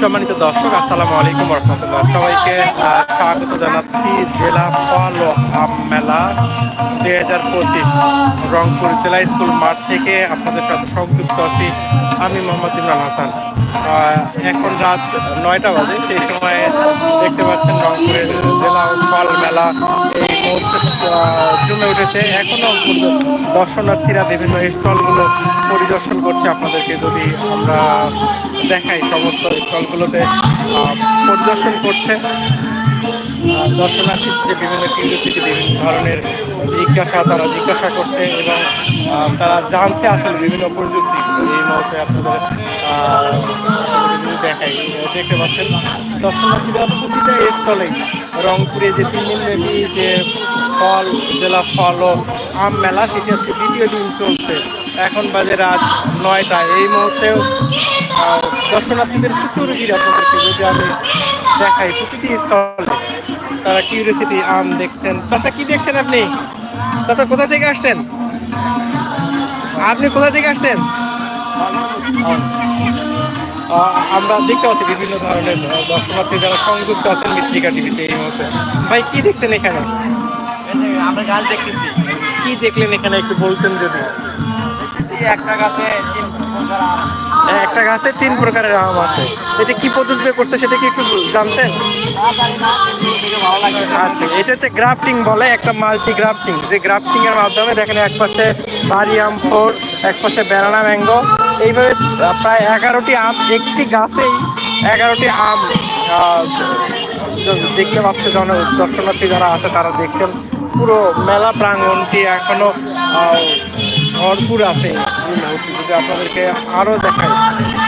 সম্মানিত দর্শক, আসসালামু আলাইকুম রহমতুল্লাহ সবাইকে স্বাগত জানাচ্ছি জেলা ফল আম মেলা দুই হাজার পঁচিশ রংপুর জেলা স্কুল মাঠ থেকে। আপনাদের সাথে সংযুক্ত আছি আমি মোহাম্মদ ইমরান হাসান। এখন রাত নয়টা বাজে, সেই সময় দেখতে পাচ্ছেন রংপুরের জেলা ফল মেলা। এই জমে উঠেছে। এখনও দর্শনার্থীরা বিভিন্ন স্টলগুলো পরিদর্শন করছে। আপনাদেরকে যদি আমরা দেখাই সমস্ত স্টলগুলোতে পরিদর্শন করছে। দর্শনার্থী যে বিভিন্ন কিউরিয়াসিটি বিভিন্ন ধরনের জিজ্ঞাসা, তারা জিজ্ঞাসা করছে এবং তারা জানছে আসলে বিভিন্ন প্রযুক্তি। এই মুহূর্তে আপনাদের দেখাই, দেখতে পাচ্ছেন, দর্শনার্থীরা প্রতিটা স্থলেই রংপুরে যে তিন যে ফল, জেলা ফল ও আম মেলা, সেটি আজকে দ্বিতীয় দিন চলছে। এখন বাজে রাত নয়টা এই মুহূর্তেও দর্শনার্থীদের প্রচুর ভিড় আপনাদেরকে যদি আমি দেখাই, প্রতিটি স্টলে তারা কিউরিয়াসিটি আম দেখছেন। চাচা কি দেখছেন আপনি? চাচা, কোথা থেকে আসছেন? আপনি কোথা থেকে আসছেন? আমরা দেখতে পাচ্ছি বিভিন্ন ধরনের দর্শনার্থী যারা সংযুক্ত আছেন মিত্রিকা টিভিতে এই মুহূর্তে। ভাই, কি দেখছেন এখানে? আমরা গাছ দেখতেছি। কি দেখলেন এখানে একটু বলতেন যদি? একটা গাছে তিন প্রকার আম। হ্যাঁ, একটা গাছে তিন প্রকারের আম আছে। এটা কি পদ্ধতিতে করছে সেটা কি একটু জানছেন? আচ্ছা এটা হচ্ছে গ্রাফটিং বলে একটা মাল্টি গ্রাফটিং যে গ্রাফটিং এর মাধ্যমে দেখেন এক পাশে বাড়ি আম ফোর এক পাশে ব্যানানা ম্যাঙ্গো। এইভাবে প্রায় এগারোটি আম একটি গাছেই এগারোটি আম দেখতে পাচ্ছে জন দর্শনার্থী যারা আছে তারা দেখছেন। পুরো মেলা প্রাঙ্গণটি এখনও ভরপুর আছে। যদি আপনাদেরকে আরও দেখাই,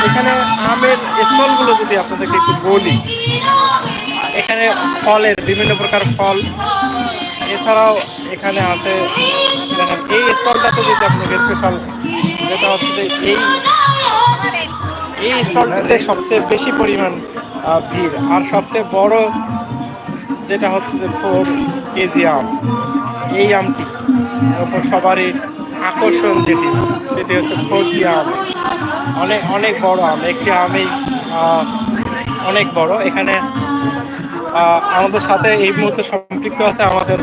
এখানে আমের স্টলগুলো যদি আপনাদেরকে একটু বলি, এখানে ফলের বিভিন্ন প্রকার ফল, এছাড়াও এখানে আছে, দেখেন, এই স্টলটাতে যদি আপনাকে স্পেশাল যেটা হচ্ছে যে এই এই স্টলটাতে সবচেয়ে বেশি পরিমাণ ভিড়। আর সবচেয়ে বড় যেটা হচ্ছে যে ফোর কেজি আম এই আমটি ওপর সবারই আকর্ষণ যেটি সেটি হচ্ছে ফোর আম। অনেক অনেক বড় আম একটি আহ, অনেক বড়। এখানে আমাদের সাথে এই মুহূর্তে সম্পৃক্ত আছে আমাদের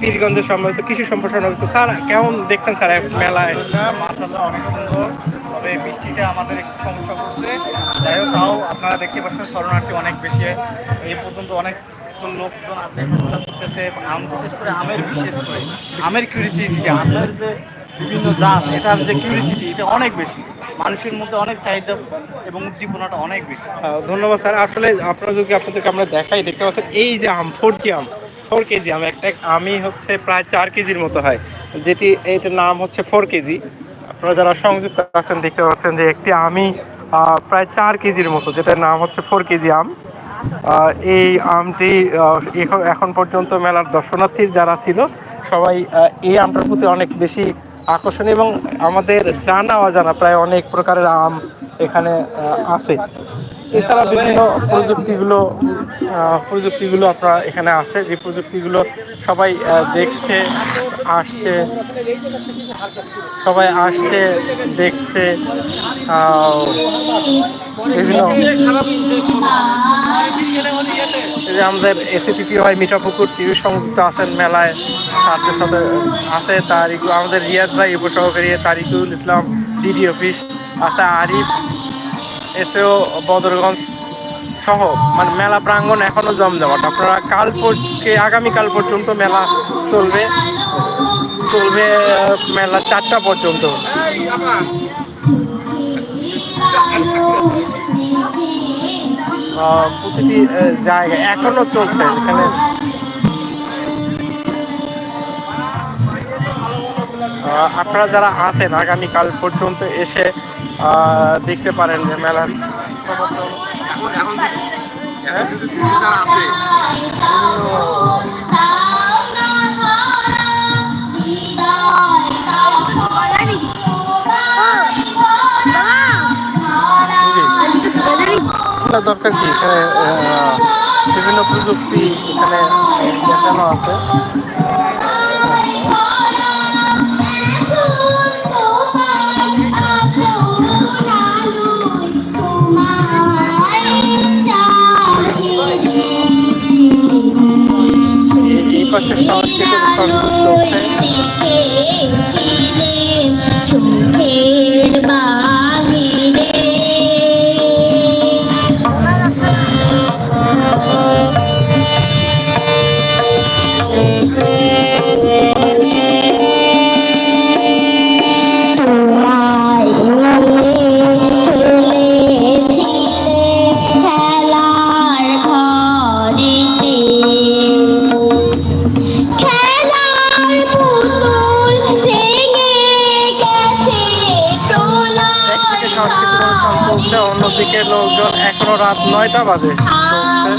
পীরগঞ্জের সম্মানিত কৃষি সম্প্রসারণ অফিসার স্যার কেমন দেখছেন স্যার মেলায়? মাসাল্লাহ অনেক সুন্দর। তবে বৃষ্টিটা আমাদের একটু সমস্যা করছে যাই হোক তাও আপনারা দেখতে পাচ্ছেন শরণার্থী অনেক বেশি। এই পর্যন্ত অনেক আপনি করতেছে, আম, বিশেষ করে আমের, বিশেষ করে আমের কিউরিসিটি আমের যে বিভিন্ন জাত, এটার যে কিউরিসিটি এটা অনেক বেশি। মানুষের মধ্যে অনেক চাহিদা এবং উদ্দীপনাটা অনেক বেশি। ধন্যবাদ স্যার। আসলে আপনারা যদি আপনাদেরকে আমরা দেখাই, দেখতে পাচ্ছেন, এই যে আম, ফোর জি আম, ফোর কেজি আম, একটা আমি হচ্ছে প্রায় চার কেজির মতো হয়, যেটি এইটার নাম হচ্ছে ফোর কেজি। আপনারা যারা সংযুক্ত আছেন, দেখতে পাচ্ছেন যে একটি আমি প্রায় চার কেজির মতো, যেটার নাম হচ্ছে ফোর কেজি আম। এই আমটি এখন- এখন পর্যন্ত মেলার দর্শনার্থীর যারা ছিল, সবাই এই আমটার প্রতি অনেক বেশি আকর্ষণ এবং আমাদের জানা অজানা প্রায় অনেক প্রকারের আম এখানে আছে। এছাড়া বিভিন্ন প্রযুক্তিগুলো প্রযুক্তিগুলো আপনার এখানে আছে। যে প্রযুক্তিগুলো সবাই দেখছে, আসছে, সবাই আসছে, দেখছে বিভিন্ন যে আমাদের এসিপিপি হয় মিঠাপুকুর তিনি সংযুক্ত আছেন মেলায় স্যারদের সাথে আছে তারিক আমাদের রিয়াদ ভাই, উপসহকারী তারিকুল ইসলাম, ডিডি অফিস আছে, আরিফ এসেও বদরগঞ্জ সহ মানে মেলা প্রাঙ্গণ এখনও জমজমাট। আপনারা কাল আগামীকাল পর্যন্ত মেলা চলবে। চলবে মেলা চারটা পর্যন্ত। প্রতিটি আহ, জায়গায় এখনও চলছে এখানে। আপনারা যারা আছেন, আগামীকাল পর্যন্ত এসে দেখতে পারেন যে মেলার দরকার কি? বিভিন্ন প্রযুক্তি এখানে দেখানো আছে। পাশে অনুষ্ঠান চলছে অন্যদিকে লোকজন এখনও রাত নয়টা বাজে। চলছে